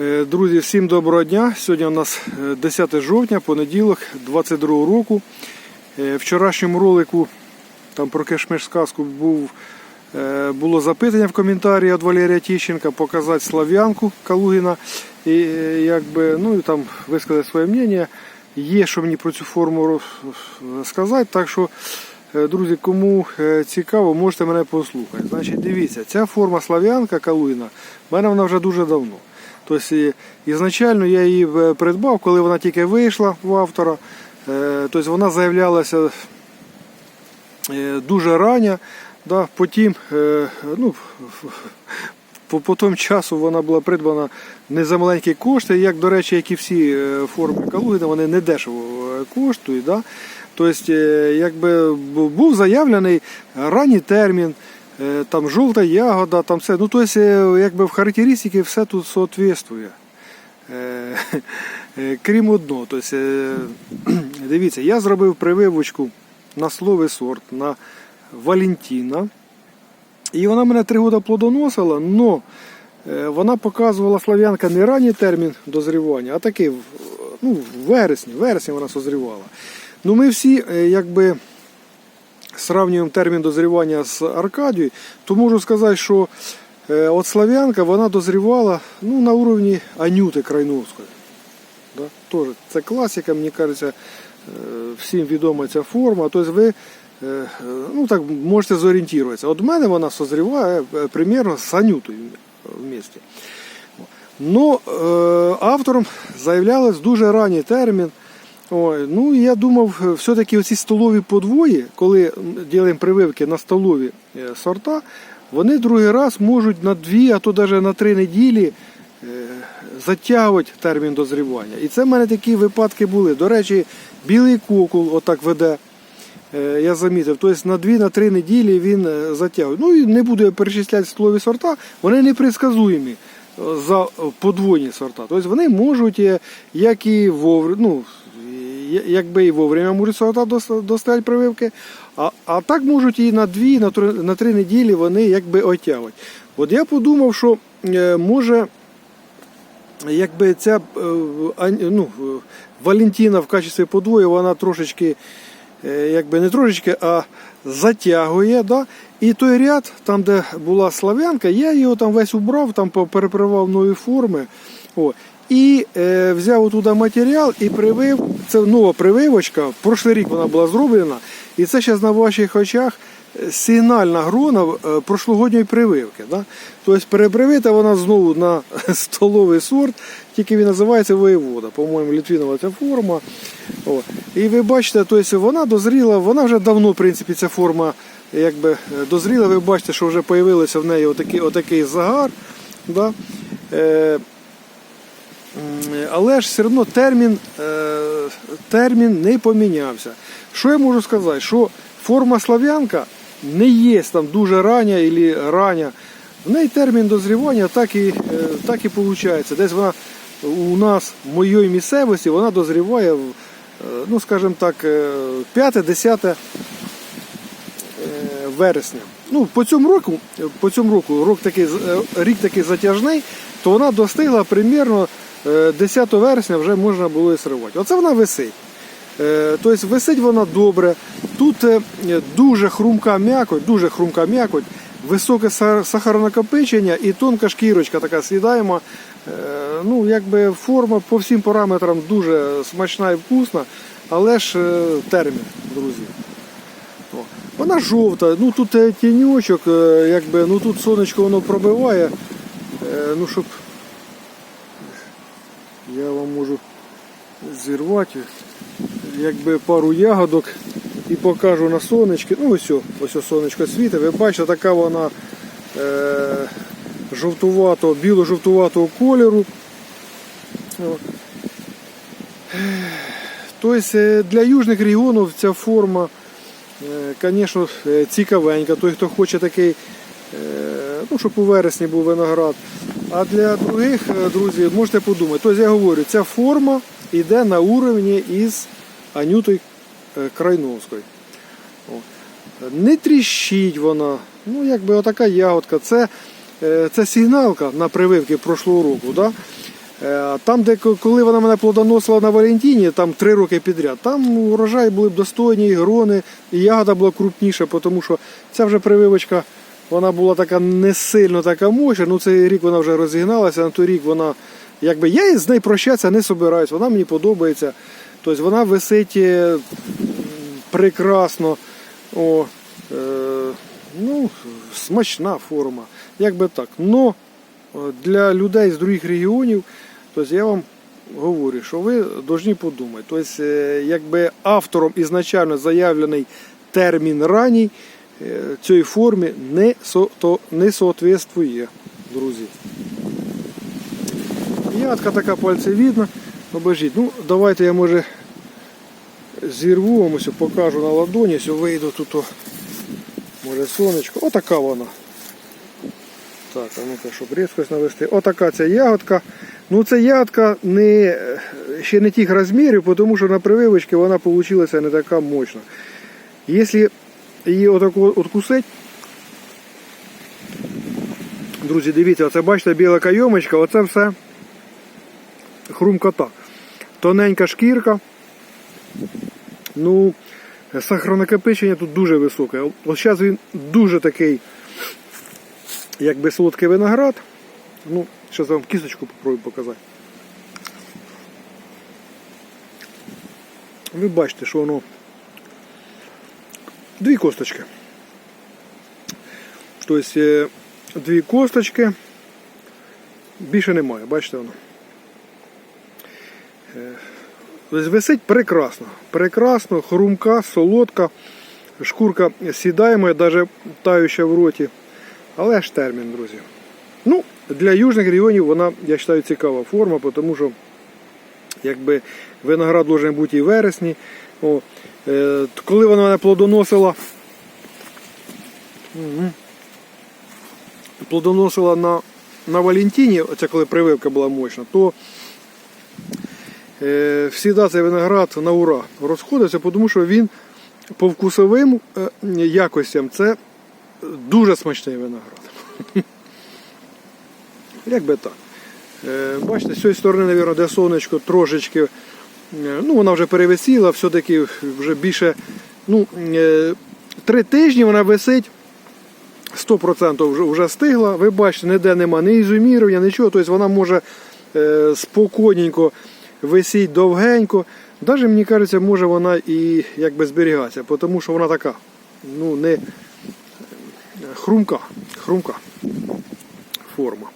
Е, Друзі, всім доброго дня. Сьогодні у нас е, 10 жовтня, понеділок, 22 року. Е, вчорашньому ролику там про кешмиш сказку був, е, було запитання в коментарі від Валерія Тіщенка показати Слав'янку Калугіна і е, якби, ну, і там висказати своє мнення. Є, що мені про цю форму сказати, так що, е, друзі, кому е, цікаво, можете мене послухати. Значить, дивіться, ця форма Слав'янка Калугіна, в мене вона вже дуже давно. Тобто, ізначально я її е, придбав, коли вона тільки вийшла в автора. Е, Тобто вона заявлялася е, дуже рання. Да, потім, ну, по, по тому часу вона була придбана не за маленькі кошти, як, до речі, як і всі форми Калугіна, вони не дешево коштують. Да? Тобто, якби був заявлений ранній термін, там жовта ягода, там все. Ну, тобто, е, якби в характеристики все тут соответствує. Е, е, Крім одного, тобто, е, дивіться, я зробив прививочку на словий сорт на Валентіна. І вона мене три роки плодоносила, але вона показувала слав'янка не ранній термін дозрівання, а такий ну, в вересні. Вересні вона созрівала. Ну, ми всі е, якби сравнюємо термін дозрівання з Аркадією, то можу сказати, що е, от слав'янка вона дозрівала ну, на уровні Анюти Крайновської. Да? Тоже. Це класика, мені кажеться, е, всім відома ця форма. Тобто ви е, ну, так, можете зорієнтуватися. От в мене вона созріває е, примерно з Анютою вместе. Ну, е, автором заявлялось дуже ранній термін. Ой, ну я думав, е, все-таки оці столові подвої, коли робимо прививки на столові е, сорта, вони другий раз можуть на дві, а то навіть на три неділі е, затягувати термін дозрівання. І це в мене такі випадки були. До речі, білий кокул отак веде. Я замітив, тобто на 2-3 неділі він затягує. Ну і не буду перечисляти столові сорта, вони непредсказуємі за подвойні сорта. Тобто вони можуть, як і вовремя, ну, якби і вовремя можуть сорта прививки, а, а так можуть і на 2, на 3, на 3 неділі вони якби отягують. От я подумав, що е, може якби ця е, ну, Валентина в качестві подвою, вона трошечки, е, якби не трошечки, а затягує. Да? І той ряд, там, де була слав'янка, я його там весь убрав, там перепривав нові форми. О. І е, взяв туди матеріал і привив. Це нова прививочка. Прошлий рік вона була зроблена. І це зараз на ваших очах е, сигнальна грона е, прошлогодньої прививки. Да? Тобто перепривита вона знову на столовий сорт, тільки він називається воєвода. По-моєму, літвінова ця форма. О. І ви бачите, тобто вона дозріла, вона вже давно, в принципі, ця форма якби е, дозріла. Ви бачите, що вже з'явився в неї отакий, отакий загар. Да? Але ж все одно термін, е, термін не помінявся. Що я можу сказати? Що форма слав'янка не є там дуже рання або рання. В неї термін дозрівання так і, е, так і виходить. Десь вона у нас в моїй місцевості вона дозріває, е, ну скажімо так, 5-10 е, вересня. Ну, по цьому року, по цьому року рок такий, рік такий затяжний, то вона достигла примірно 10 вересня вже можна було і сривати. Оце вона висить. Е, Тобто висить вона добре. Тут е, дуже хрумка м'якоть, дуже хрумка м'якоть, високе са- сахаронакопичення і тонка шкірочка така слідаємо. Ну, якби форма по всім параметрам дуже смачна і вкусна, але ж е, термін, друзі. Вона жовта, ну тут е, тіньочок, е, якби, ну тут сонечко воно пробиває. Е, Ну, щоб я вам можу зірвати якби пару ягодок і покажу на сонечки. Ну ось, ось сонечко світить. Ви бачите, така вона е, жовтувато, біло-жовтуватого кольору. Тобто е, для южних регіонів ця форма, звісно, цікавенька. Той, хто хоче такий, е, ну, щоб у вересні був виноград. А для других, е, друзі, можете подумати. Тобто я говорю, ця форма йде на уровні із Анютою е, Крайновською. Не тріщить вона. Ну, якби отака ягодка. Це, е, це сигналка на прививки прошлого року. Да? Там, де коли вона мене плодоносила на Валентині, там три роки підряд, там урожай були б достойні, і грони, і ягода була крупніша, тому що ця вже прививочка, вона була така не сильно така мощна. Ну цей рік вона вже розігналася, на той рік вона, якби я з нею прощатися не собираюсь, вона мені подобається. Тобто вона висить е, прекрасно. О, е, ну, смачна форма. Як так. Но е, для людей з других регіонів, тобто я вам говорю, що ви повинні подумати. Тобто, е, якби автором ізначально заявлений термін ранній е, цій формі не, то, не соответствує, друзі. Ядка така пальцевідна. Ну. Ну, давайте я може зірву вам ось покажу на ладоні, ось вийду тут. О, може сонечко. Отака вона. Так, а ну-ка, щоб різкость навести. Отака ця ягодка. Ну це ягодка не, ще не тих розмірів, тому що на прививочці вона вийшла не така мощна. Якщо її отаку откусить, друзі, дивіться, оце бачите біла кайомочка, оце все хрумкота. Тоненька шкірка. Ну, сахаронакопичення тут дуже високе. Ось зараз він дуже такий, якби солодкий виноград. Ну, зараз вам кісточку попробую показати. Ви бачите, що воно дві косточки. Тобто е, дві косточки. Більше немає, бачите воно. Тобто висить прекрасно. Прекрасно, хрумка, солодка, шкурка сідаємо, навіть таюча в роті. Але ж термін, друзі. Ну, для южних регіонів вона, я вважаю, цікава форма, тому що якби виноград може бути і вересні. О, е, коли вона мене плодоносила, плодоносила на, на Валентині, оце коли прививка була мощна, то е, всіда цей виноград на ура розходився, тому що він по вкусовим е, якостям це дуже смачний виноград. Як би так. Е, Бачите, з цієї сторони, мабуть, де сонечко трошечки, е, ну вона вже перевисіла, все-таки вже більше, ну, е, три тижні вона висить. 100% вже, вже стигла. Ви бачите, ніде нема ні ізомірування, нічого. Тобто вона може е, спокійненько висіти довгенько. Навіть, мені кажеться, може вона і якби зберігатися, тому що вона така, ну, не е, хрумка, хрумка форма.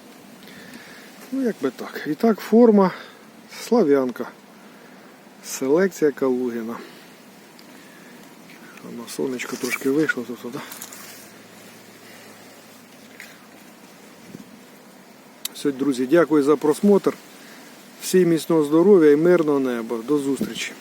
Ну, як так. І так, форма слав'янка. Селекція Калугіна. Воно сонечко трошки вийшло тут, туди. Все, друзі, дякую за просмотр. Всім міцного здоров'я і мирного неба. До зустрічі.